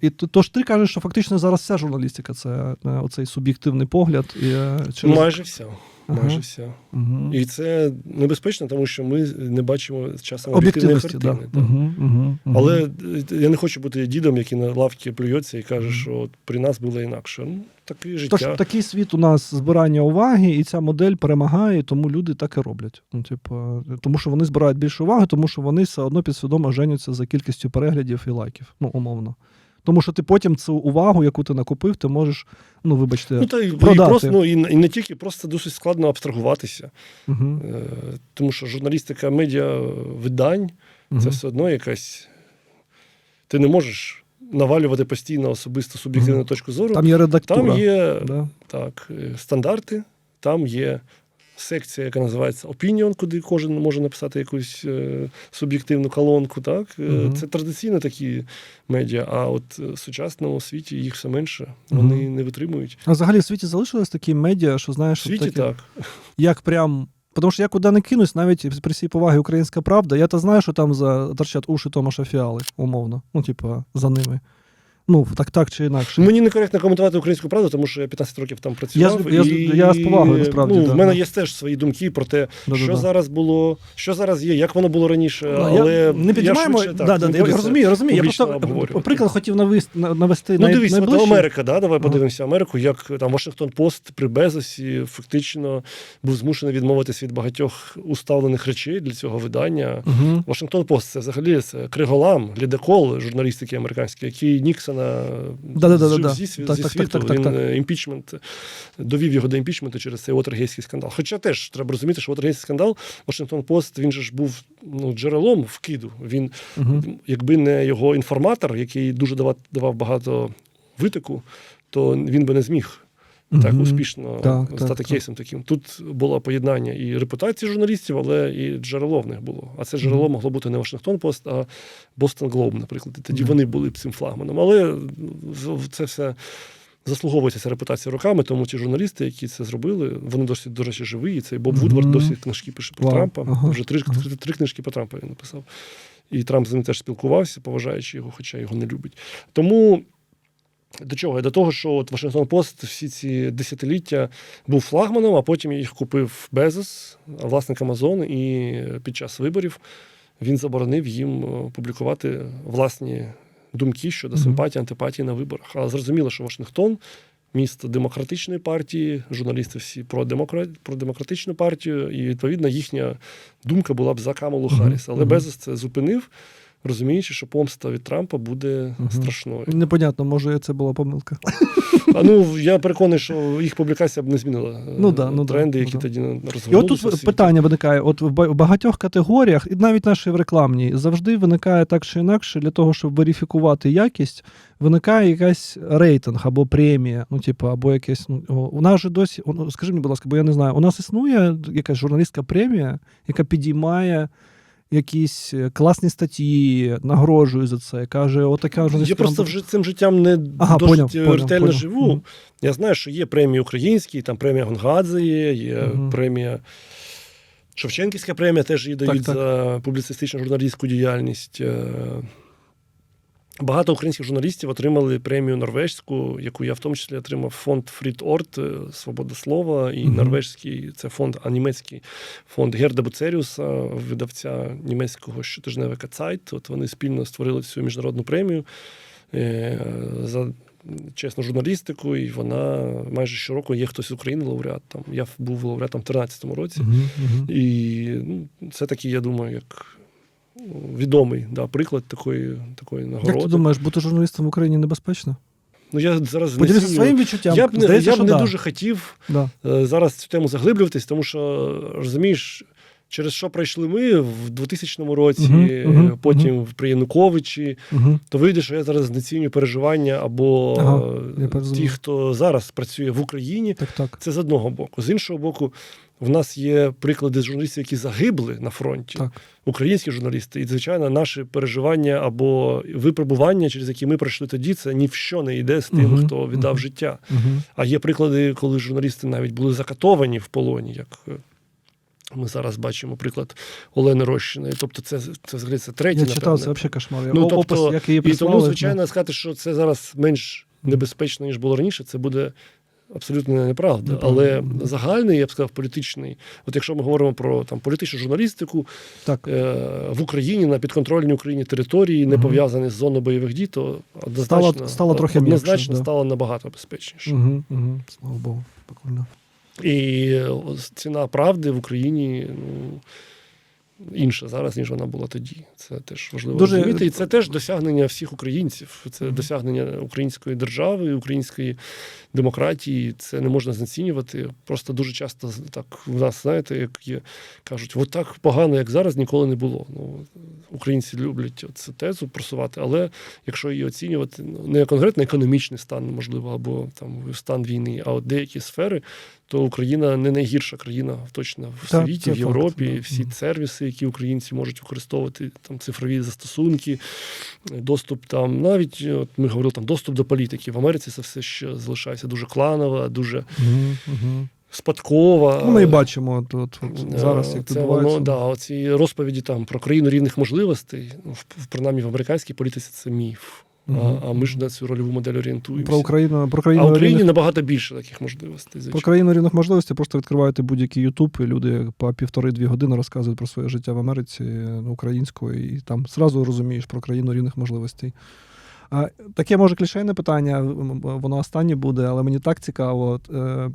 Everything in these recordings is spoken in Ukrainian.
І то- тож ти кажеш, що фактично зараз вся журналістика це е, оцей суб'єктивний погляд. І, е, через... Майже все. Ага. Майже все. Угу. І це небезпечно, тому що ми не бачимо часом об'єктивної картини. да. так. Угу, угу, угу. Але е, я не хочу бути дідом, який на лавці плюється і каже, що от при нас було інакше. Ну, таке життя. Тож такий світ у нас збирання уваги, і ця модель перемагає, тому люди так і роблять. Ну, типу, тому що вони збирають більше уваги, тому що вони все одно підсвідомо женяться за кількістю переглядів і лайків. Ну, умовно. Тому що ти потім цю увагу, яку ти накопив, ти можеш, ну вибачте, Ну, та й, і просто, ну, і, і не тільки, просто досить складно абстрагуватися. угу, Е, тому що журналістика медіа видань це все одно якась. Ти не можеш навалювати постійно особисто суб'єктивну Мгм. точку зору. Там є редактура. Там є Да. так, е, стандарти, там є секція, яка називається Opinion, куди кожен може написати якусь е, суб'єктивну колонку. Так? Мгм. Це традиційно такі медіа, а от е, в сучасному світі їх все менше. Вони Мгм. не витримують. А взагалі в світі залишились такі медіа, що знаєш, от світі такі, так. як прям. Тому що я куди не кинусь, навіть при всій повагі українська правда, я то знаю, що там за торчать уші Томаша Фіали, умовно. Ну, типу, за ними. Ну, так, так чи інакше. Мені некоректно коментувати українську правду, тому що я 15 років там працював. Я я і, я з повагою, насправді, Ну, да. в мене є теж свої думки про те, Да-да-да. що зараз було, що зараз є, як воно було раніше. Ну, але я не піднімаємо. швидше, да, так, да, не я розумію, розумію. Я просто приклад хотів навести, навести Ну, най, от найближче. Америка, да? давай Ага. подивимося Америку, як там Вашингтон Пост при Безосі фактично був змушений відмовитись від багатьох уставлених речей для цього видання. Вашингтон Пост це взагалі це криголам, лідокол журналістики американської, який Ніксона Да-да-да-да-да. зі, Так, зі так, світу. так, так, Він так. е, імпічмент довів його до імпічменту через цей Уотергейський скандал. Хоча теж треба розуміти, що Уотергейський скандал Вашингтон Пост він же ж був ну, джерелом вкиду. Він Угу. якби не його інформатор, який дуже давав, давав багато витоку, то він би не зміг так успішно Так, стати так, так. кейсом таким. Тут було поєднання і репутації журналістів, але і джерело в них було. А це джерело могло бути не Вашингтон Пост, а Бостон Глоб, наприклад. І тоді вони були б цим флагманом. Але це все. Заслуговується ця репутація роками, тому ті журналісти, які це зробили, вони досі, до речі, живі. І цей Боб Мгм. Вудвард досі книжки пише про Вау. Трампа. Ага. Вже три, Ага. три, три книжки про Трампа він написав. І Трамп з ним теж спілкувався, поважаючи його, хоча його не любить. Тому до чого? До того, що от Вашингтон Пост всі ці десятиліття був флагманом, а потім їх купив Безос, власник Амазон, і під час виборів він заборонив їм е, публікувати власні думки щодо симпатії, антипатії на виборах. Але зрозуміло, що Вашингтон. Місто демократичної партії, журналісти всі про, демокра... про демократичну партію, і відповідно їхня думка була б за Камалу. Харріс. Але Безос це зупинив, розуміючи, що помста від Трампа буде Мгм. страшною. Непонятно, може, це була помилка. А ну я переконаний, що їх публікація б не змінила е, Ну да, ну тренди, ну які да. тоді І розгорнулися. отут в світі. питання виникає: от в багатьох категоріях, і навіть нашій в рекламній, завжди виникає так чи інакше, для того, щоб верифікувати якість, виникає якась рейтинг або премія. Ну, типу, або якесь. Ну, у нас же досі, ну, скажи мені, будь ласка, бо я не знаю, у нас існує якась журналістська премія, яка підіймає. Якісь е, класні статті, нагрожує за це. Каже, отака Я просто вже цим життям не Ага, досить поняв, е, поняв, ретельно поняв. живу. Мгм. Я знаю, що є премії українські, там премія Гонгадзе є, є Мгм. премія. Шевченківська премія теж її дають так. за публіцистичну журналістську діяльність. Багато українських журналістів отримали премію норвезьку, яку я в тому числі отримав фонд Фрід Орт, е, Свобода слова, і Мгм. норвезький це фонд, а німецький фонд Герда Буцеріуса, видавця німецького щотижневика Цайт. От вони спільно створили цю міжнародну премію е, за чесну журналістику, і вона майже щороку є хтось з України лауреат. Там я був лауреатом в 2013 році. Мгм. І ну, це такий, я думаю, як відомий да, приклад такої, такої нагороди. Як ти думаєш, бути журналістом в Україні небезпечно? Ну я зараз знецінюю. своїм відчуттям. Я б не, Здається, я б не да. дуже хотів Да. е, зараз цю тему заглиблюватись, тому що розумієш, через що пройшли ми в 2000 році, е, мгм, потім при Януковичі, то вийде, що я зараз знецінюю переживання або Ага, е, ті, хто зараз працює в Україні. Так, так. Це з одного боку. З іншого боку, в нас є приклади журналістів, які загибли на фронті, Так. українські журналісти. І, звичайно, наші переживання або випробування, через які ми пройшли тоді, це ні в що не йде з тим, хто віддав життя. А є приклади, коли журналісти навіть були закатовані в полоні, як е, Ми зараз бачимо приклад Олени Рощиної. Тобто, це, це взагалі це третє. Я читав, це взагалі кошмар. Ну, тобто, опис, як її І тому, прислали, звичайно, сказати, що це зараз менш небезпечно, ніж було раніше, це буде абсолютно неправда. Неправда. Але загальний, я б сказав, політичний. От якщо ми говоримо про там політичну журналістику так. е, в Україні на підконтрольній Україні території, не пов'язані з зоною бойових дій, то однозначно Стало- стало трохи однозначно м'якше, стало набагато безпечніше. Угу, угу. Слава Богу, прикольно. І ціна правди в Україні ну, інша зараз, ніж вона була тоді. Це теж важливо Дуже- розуміти. І це теж досягнення всіх українців. Це досягнення української держави, української демократії. Це не можна знецінювати. Просто дуже часто так в нас, знаєте, як є, кажуть, от так погано, як зараз, ніколи не було. Ну, українці люблять цю тезу просувати, але якщо її оцінювати, ну, не конкретно економічний стан, можливо, або там стан війни, а от деякі сфери, то Україна не найгірша країна точно в Так, світі, в Європі. факт, да. Всі Мгм. Сервіси, які українці можуть використовувати, там цифрові застосунки, доступ там, навіть от ми говорили там доступ до політики. В Америці це все ще залишається дуже кланова, дуже Угу, угу. спадкова. Ну, ми і бачимо тут, от, от зараз, як це воно, да, оці розповіді там про країну рівних можливостей, В в- принаймні в американській політиці це міф. А, а ми ж на цю рольову модель орієнтуємося. Про Україну, про країну в Україні рівних, набагато більше таких можливостей. про країну рівних можливостей просто відкриваєте будь-який Ютуб, і люди по півтори-дві години розказують про своє життя в Америці е, українською, і там зразу розумієш про країну рівних можливостей. А, таке може клішейне питання, воно останнє буде, але мені так цікаво. Е,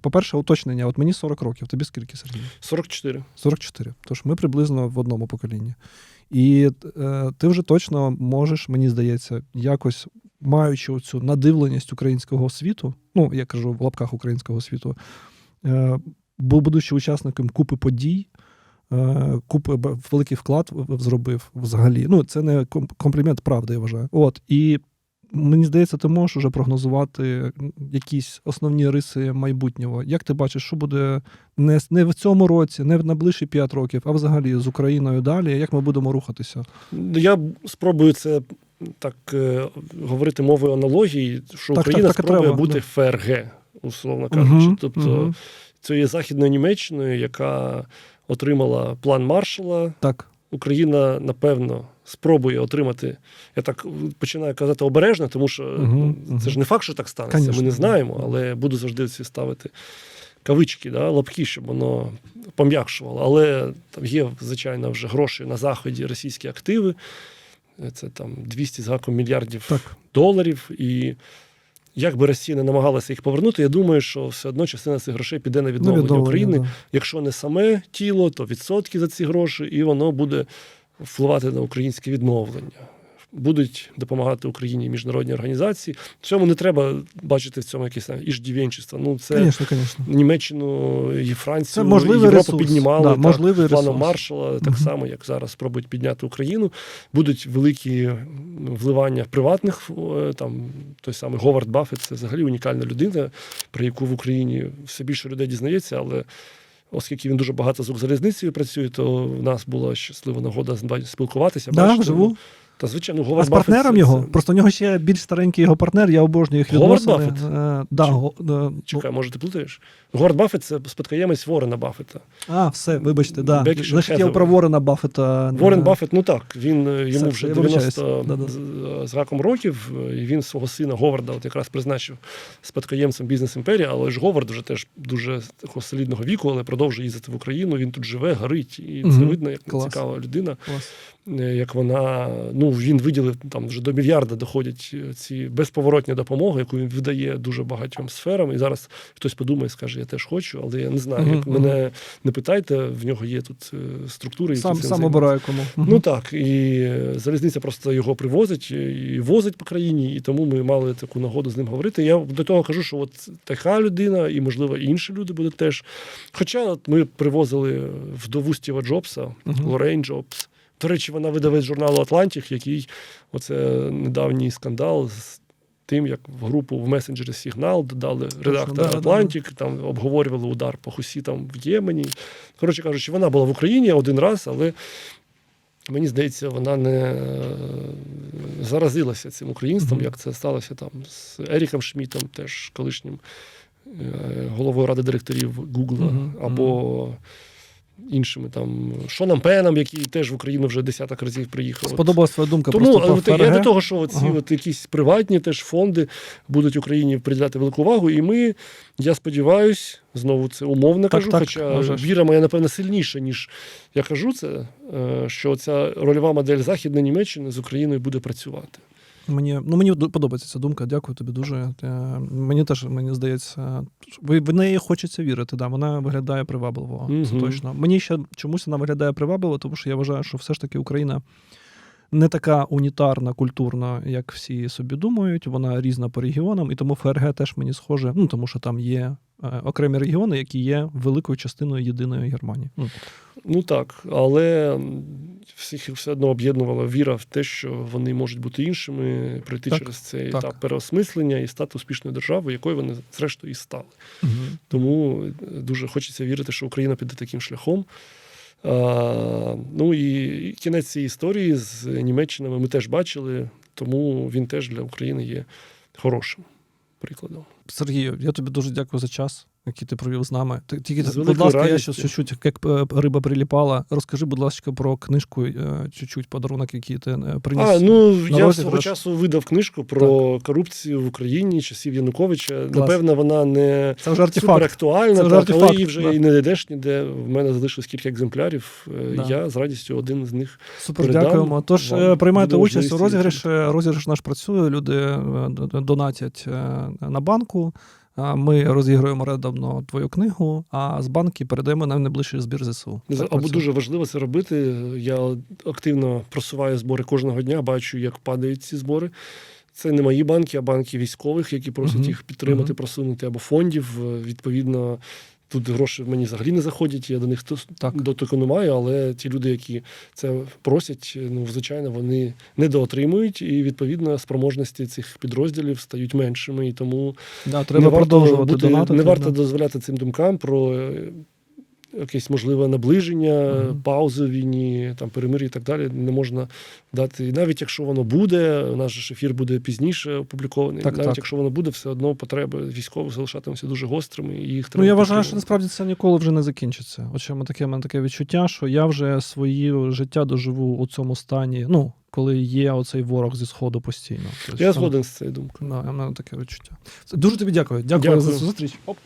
по-перше, уточнення. От мені 40 років, тобі скільки, Сергій? 44. 44. Тож ми приблизно в одному поколінні. І е, ти вже точно можеш, мені здається, якось маючи цю надивленість українського світу, ну я кажу в лапках українського світу, е, будучи учасником купи подій, е, купи великий вклад зробив взагалі. Ну, це не комплімент, правди, я вважаю. От і. Мені здається, ти можеш уже прогнозувати якісь основні риси майбутнього. Як ти бачиш, що буде не, не в цьому році, не в найближчі 5 років, а взагалі з Україною далі, як ми будемо рухатися? Я спробую це так е, говорити мовою аналогії, що Так, Україна так, так спробує треба, бути. ФРГ, условно кажучи. Мгм, тобто це є Західною Німеччиною, яка отримала план Маршала. Так. Україна, напевно, спробує отримати. Я так починаю казати обережно, тому що ну, це мгм. ж не факт, що так станеться. Конечно. Ми не знаємо, але буду завжди ці ставити кавички, да, лапки, щоб воно пом'якшувало. Але там є, звичайно, вже гроші на заході, російські активи. Це там 200 з гаком мільярдів Так. доларів. І як би Росія не намагалася їх повернути, я думаю, що все одно частина цих грошей піде на відновлення відновлення, України. да. Якщо не саме тіло, то відсотки за ці гроші, і воно буде впливати на українське відновлення. Будуть допомагати Україні міжнародні організації. В цьому не треба бачити в цьому якесь іждівенчество. Ну це Звісно, звісно. Німеччину і Францію, Це можливий Європу ресурс. піднімали Да, можливий планом ресурс. Маршала, так само, як зараз спробують підняти Україну. Будуть великі вливання приватних. е, Там той самий Говард Баффет, це взагалі унікальна людина, про яку в Україні все більше людей дізнається, але. Оскільки він дуже багато з Укрзалізницею працює, то в нас була щаслива нагода спілкуватися. Да, Бачите, вживу. Та звичайно, А Говард з Баффет партнером це- його? це- Просто у нього ще більш старенький його партнер, я обожнюю їх Говард відносини. Баффет? Е, да, Чи- го- Чекай, може, ти плутаєш? Говард Баффет це спадкоємець Ворена Баффета. А, все, вибачте, да. Бекшир Значить, я Хезевей. про Ворена Баффета. Ворен е, Баффет, ну так, він е, йому Все, вже я вибачаюсь. 90 Да-да. з, з раком років, е, і він свого сина Говарда от якраз призначив спадкоємцем бізнес імперії, але ж Говард вже теж дуже такого солідного віку, але продовжує їздити в Україну. Він тут живе, горить, і це Мгм. видно, як Клас. цікава людина. клас. Е, Як вона, ну він виділив там вже до мільярда доходять е, ці безповоротні допомоги, яку він видає дуже багатьом сферам. І зараз хтось подумає, скаже, я теж хочу, але я не знаю. Як мене не питайте, в нього є тут е, структури, які Сам, цим сам обираю кому. Ну так, і залізниця просто його привозить і возить по країні, і тому ми мали таку нагоду з ним говорити. Я до того кажу, що от така людина, і, можливо, інші люди будуть теж. Хоча от ми привозили вдову Стіва Джобса, Мгм. Лорейн Джобс. До речі, вона видавець журналу Атлантик, який оце недавній скандал з тим, як в групу в месенджері Сигнал додали редактора да-да-да. Атлантик, там обговорювали удар по хусітам в Ємені. Коротше кажучи, вона була в Україні один раз, але мені здається, вона не е, заразилася цим українством, як це сталося там з Еріком Шмітом, теж колишнім е, головою ради директорів Гугла, або іншими там Шоном Пеном, який теж в Україну вже десяток разів приїхав. Сподобалась твоя думка Тому про вступ в от я до того, що ці Ага. от якісь приватні теж фонди будуть Україні приділяти велику увагу. І ми, я сподіваюся, знову це умовно кажу, так, хоча вже віра моя, напевно, сильніша, ніж я кажу це, е, що ця рольова модель Західної Німеччини з Україною буде працювати. Мені, ну, мені подобається ця думка. Дякую тобі дуже. Е, Мені теж мені здається, в, в неї хочеться вірити. Да, вона виглядає привабливо. Це точно. Мені ще чомусь вона виглядає привабливо, тому що я вважаю, що все ж таки Україна не така унітарна, культурна, як всі собі думають. Вона різна по регіонам, і тому ФРГ теж мені схоже. Ну тому що там є окремі регіони, які є великою частиною єдиної Германії. Ну, Ну так, але всіх все одно об'єднувала віра в те, що вони можуть бути іншими, пройти Так, через цей так. етап переосмислення і стати успішною державою, якою вони зрештою і стали. Угу. Тому е, дуже хочеться вірити, що Україна піде таким шляхом. А, ну і кінець цієї історії з Німеччинами ми теж бачили, тому він теж для України є хорошим прикладом. Сергію, я тобі дуже дякую за час, який ти провів з нами. Тільки, будь ласка, я радістю. ще чуть-чуть, як е, риба приліпала. Розкажи, будь ласка, про книжку, е, чуть-чуть подарунок, який ти е, приніс. А, ну я свого часу видав книжку про корупцію в Україні часів Януковича. Клас. Напевно, вона не Це вже артефакт. супер актуальна, Це вже так, артефакт, але її вже да. і не знайдеш ніде. В мене залишилось кілька екземплярів. Да. Я з радістю один з них. Супер, передам дякуємо. Тож вам. приймайте участь у розіграші. Розіграш наш працює. Люди донатять на банку. Ми розігруємо редомно твою книгу, а з банки передаємо на найближчий збір ЗСУ. Так Або дуже важливо це робити. Я активно просуваю збори кожного дня, бачу, як падають ці збори. Це не мої банки, а банки військових, які просять Мгм. їх підтримати, Мгм. просунути, або фондів. Відповідно, тут гроші в мені взагалі не заходять. Я до них Так. дотику не маю, але ті люди, які це просять, ну звичайно, вони недоотримують, і відповідно спроможності цих підрозділів стають меншими. І тому Да, треба не варто продовжувати бути, донатити. не варто да. дозволяти цим думкам про е, якесь можливе наближення, Мгм. паузу в війні, там перемир'я і так далі. Не можна дати. І навіть якщо воно буде, наш ефір буде пізніше опублікований. Так, навіть так. якщо воно буде, все одно потреби військових залишатимуться дуже гострими. І їх треба Ну, я вважаю, що насправді це ніколи вже не закінчиться. От мене таке, в мене таке відчуття, що я вже своє життя доживу у цьому стані. Ну, коли є оцей ворог зі сходу постійно. Тобто, Я згоден з цією думкою. Да, в мене таке відчуття. Дуже тобі дякую. Дякую, Дякую. за цю зустріч. Оп.